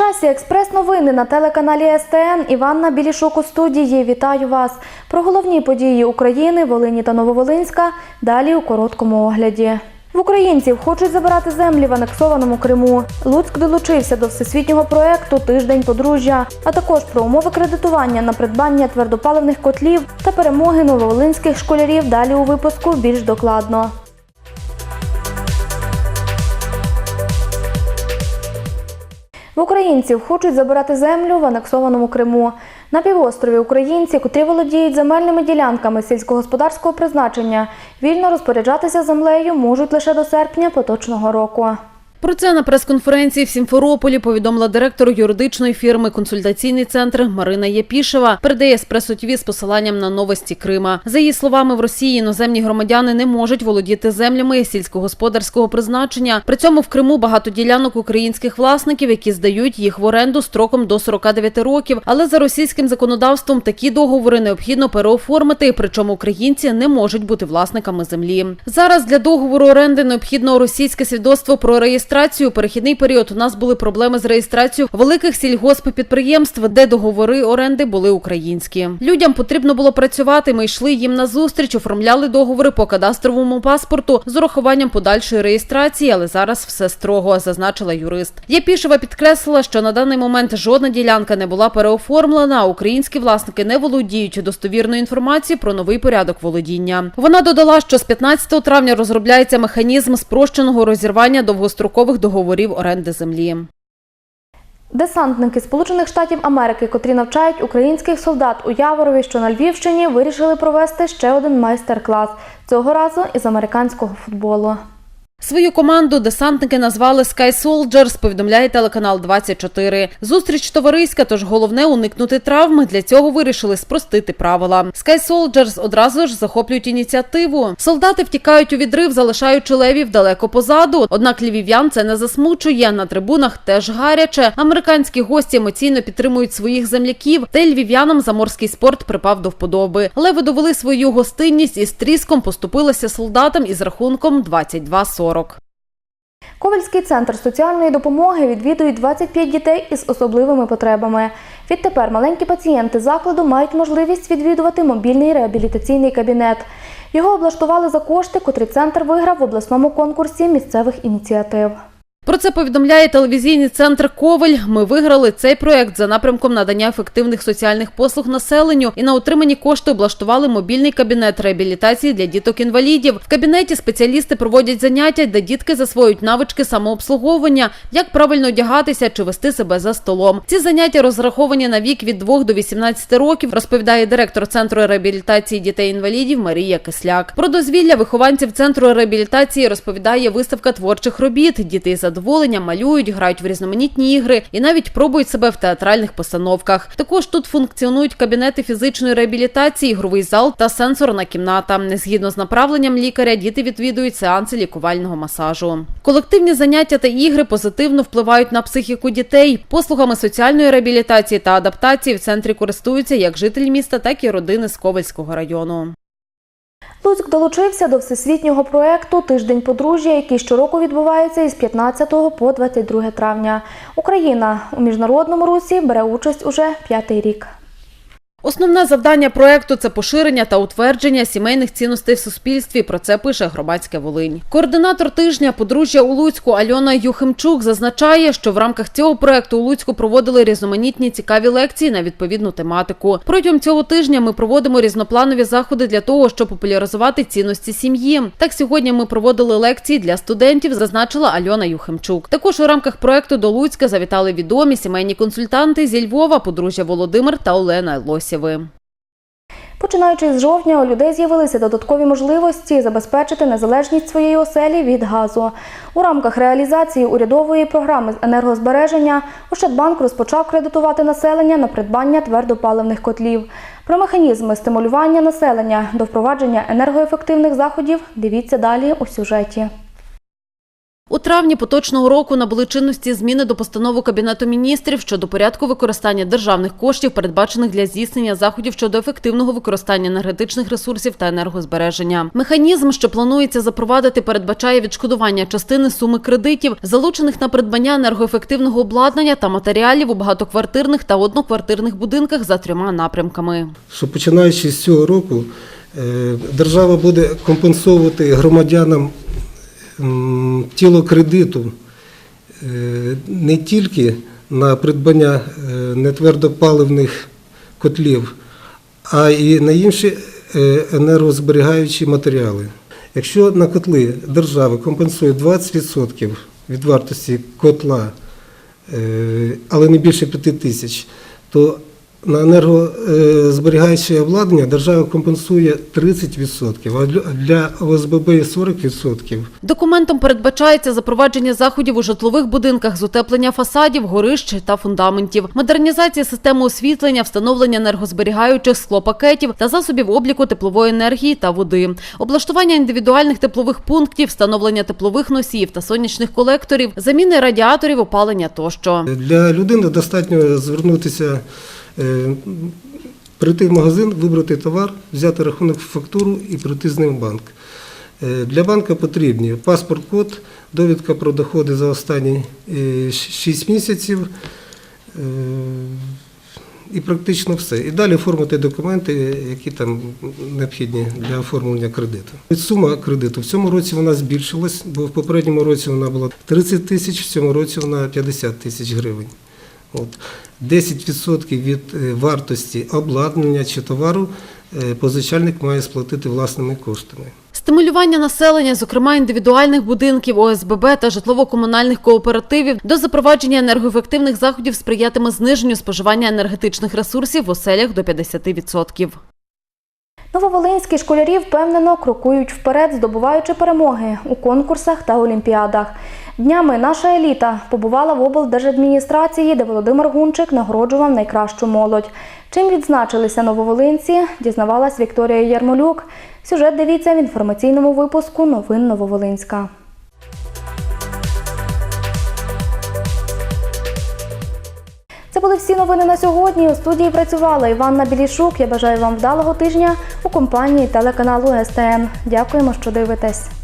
часі експрес-новини на телеканалі СТН Іванна Білішук у студії. Вітаю вас. Про головні події України, Волині та Нововолинська далі у короткому огляді. В українців хочуть забирати землі в анексованому Криму. Луцьк долучився до всесвітнього проекту Тиждень подружжя, а також про умови кредитування на придбання твердопаливних котлів та перемоги нововолинських школярів. Далі у випуску більш докладно. В українців хочуть забирати землю в анексованому Криму. На півострові українці, котрі володіють земельними ділянками сільськогосподарського призначення, вільно розпоряджатися землею можуть лише до серпня поточного року. Про це на прес-конференції в Сімферополі повідомила директор юридичної фірми «Консультаційний центр» Марина Єпішева. Передає «Еспресо ТВ» з посиланням на новості Крима. За її словами, в Росії іноземні громадяни не можуть володіти землями сільськогосподарського призначення. При цьому в Криму багато ділянок українських власників, які здають їх в оренду строком до 49 років. Але за російським законодавством такі договори необхідно переоформити. Причому українці не можуть бути власниками землі. Зараз для договору оренди необхідно російське свідоцтво про реєстрацію. Перехідний період у нас були проблеми з реєстрацією великих сільгосппідприємств, де договори оренди були українські. Людям потрібно було працювати. Ми йшли їм на зустріч, оформляли договори по кадастровому паспорту з урахуванням подальшої реєстрації, але зараз все строго, зазначила юрист. Єпішева підкреслила, що на даний момент жодна ділянка не була переоформлена. Українські власники не володіють достовірною інформацією про новий порядок володіння. Вона додала, що з 15 травня розробляється механізм спрощеного розірвання довгострокових договорів оренди землі. Десантники Сполучених Штатів Америки, котрі навчають українських солдат у Яворові, що на Львівщині, вирішили провести ще один майстер-клас цього разу із американського футболу. Свою команду десантники назвали Sky Soldiers, повідомляє телеканал 24. Зустріч товариська, тож головне уникнути травми. Для цього вирішили спростити правила. Sky Soldiers одразу ж захоплюють ініціативу. Солдати втікають у відрив, залишаючи левів далеко позаду. Однак львів'ян це не засмучує. На трибунах теж гаряче. Американські гості емоційно підтримують своїх земляків. Та й львів'янам заморський спорт припав до вподоби. Леви довели свою гостинність і з тріском поступилися солдатам із рахунком 22-40. Ковальський центр соціальної допомоги відвідують 25 дітей із особливими потребами. Відтепер маленькі пацієнти закладу мають можливість відвідувати мобільний реабілітаційний кабінет. Його облаштували за кошти, котрі центр виграв в обласному конкурсі місцевих ініціатив. Про це повідомляє телевізійний центр Ковель. Ми виграли цей проект за напрямком надання ефективних соціальних послуг населенню і на отримані кошти облаштували мобільний кабінет реабілітації для діток-інвалідів. В кабінеті спеціалісти проводять заняття, де дітки засвоюють навички самообслуговування, як правильно одягатися чи вести себе за столом. Ці заняття розраховані на вік від 2 до 18 років, розповідає директор центру реабілітації дітей-інвалідів Марія Кисляк. Про дозвілля вихованців центру реабілітації розповідає виставка творчих робіт. Діти із задоволенням малюють, грають в різноманітні ігри і навіть пробують себе в театральних постановках. Також тут функціонують кабінети фізичної реабілітації, ігровий зал та сенсорна кімната. Згідно з направленням лікаря, діти відвідують сеанси лікувального масажу. Колективні заняття та ігри позитивно впливають на психіку дітей. Послугами соціальної реабілітації та адаптації в центрі користуються як жителі міста, так і родини з Ковальського району. Луцьк долучився до всесвітнього проєкту Тиждень подружжя, який щороку відбувається із 15 по 22 травня. Україна у міжнародному русі бере участь уже п'ятий рік. Основне завдання проекту це поширення та утвердження сімейних цінностей в суспільстві. Про це пише громадське Волинь. Координатор тижня подружжя у Луцьку Альона Юхимчук зазначає, що в рамках цього проекту у Луцьку проводили різноманітні цікаві лекції на відповідну тематику. Протягом цього тижня ми проводимо різнопланові заходи для того, щоб популяризувати цінності сім'ї. Так сьогодні ми проводили лекції для студентів, зазначила Альона Юхимчук. Також у рамках проекту до Луцька завітали відомі сімейні консультанти зі Львова, подружжя Володимир та Олена Лосєви. Починаючи з жовтня, у людей з'явилися додаткові можливості забезпечити незалежність своєї оселі від газу. У рамках реалізації урядової програми з енергозбереження Ощадбанк розпочав кредитувати населення на придбання твердопаливних котлів. Про механізми стимулювання населення до впровадження енергоефективних заходів дивіться далі у сюжеті. У травні поточного року набули чинності зміни до постанови Кабінету міністрів щодо порядку використання державних коштів, передбачених для здійснення заходів щодо ефективного використання енергетичних ресурсів та енергозбереження. Механізм, що планується запровадити, передбачає відшкодування частини суми кредитів, залучених на придбання енергоефективного обладнання та матеріалів у багатоквартирних та одноквартирних будинках за трьома напрямками. що починаючи з цього року е, держава буде компенсовувати громадянам тіло кредиту е, не тільки на придбання е, нетвердопаливних котлів, а й на інші е, енергозберігаючі матеріали. Якщо на котли держава компенсує 20% від вартості котла, але не більше 5 тисяч, то на енергозберігаюче обладнання держава компенсує 30%, а для- ОСББ 40%. Документом передбачається запровадження заходів у житлових будинках з утеплення фасадів, горищ та фундаментів, модернізація системи освітлення, встановлення енергозберігаючих склопакетів та засобів обліку теплової енергії та води, облаштування індивідуальних теплових пунктів, встановлення теплових носіїв та сонячних колекторів, заміни радіаторів, опалення тощо. Для людини достатньо звернутися, е, прийти в магазин, вибрати товар, взяти рахунок фактуру і прийти з ним в банк. Е, Для банка потрібні паспорт-код, довідка про доходи за останні 6 місяців е, і практично все. І далі оформити документи, які там необхідні для оформлення кредиту. Сума кредиту в цьому році вона збільшилась, бо в попередньому році вона була 30 тисяч, в цьому році вона 50 тисяч гривень. От. 10% від е, вартості обладнання чи товару е, позичальник має сплатити власними коштами. Стимулювання населення, зокрема індивідуальних будинків, ОСББ та житлово-комунальних кооперативів, до запровадження енергоефективних заходів сприятиме зниженню споживання енергетичних ресурсів в оселях до 50%. Нововолинські школярі впевнено крокують вперед, здобуваючи перемоги у конкурсах та олімпіадах. Днями наша еліта побувала в облдержадміністрації, де Володимир Гунчик нагороджував найкращу молодь. Чим відзначилися нововолинці, дізнавалась Вікторія Ярмолюк. Сюжет дивіться в інформаційному випуску Новин Нововолинська. Це були всі новини на сьогодні. У студії працювала Іванна Білішук. Я бажаю вам вдалого тижня у компанії телеканалу СТН. Дякуємо, що дивитесь.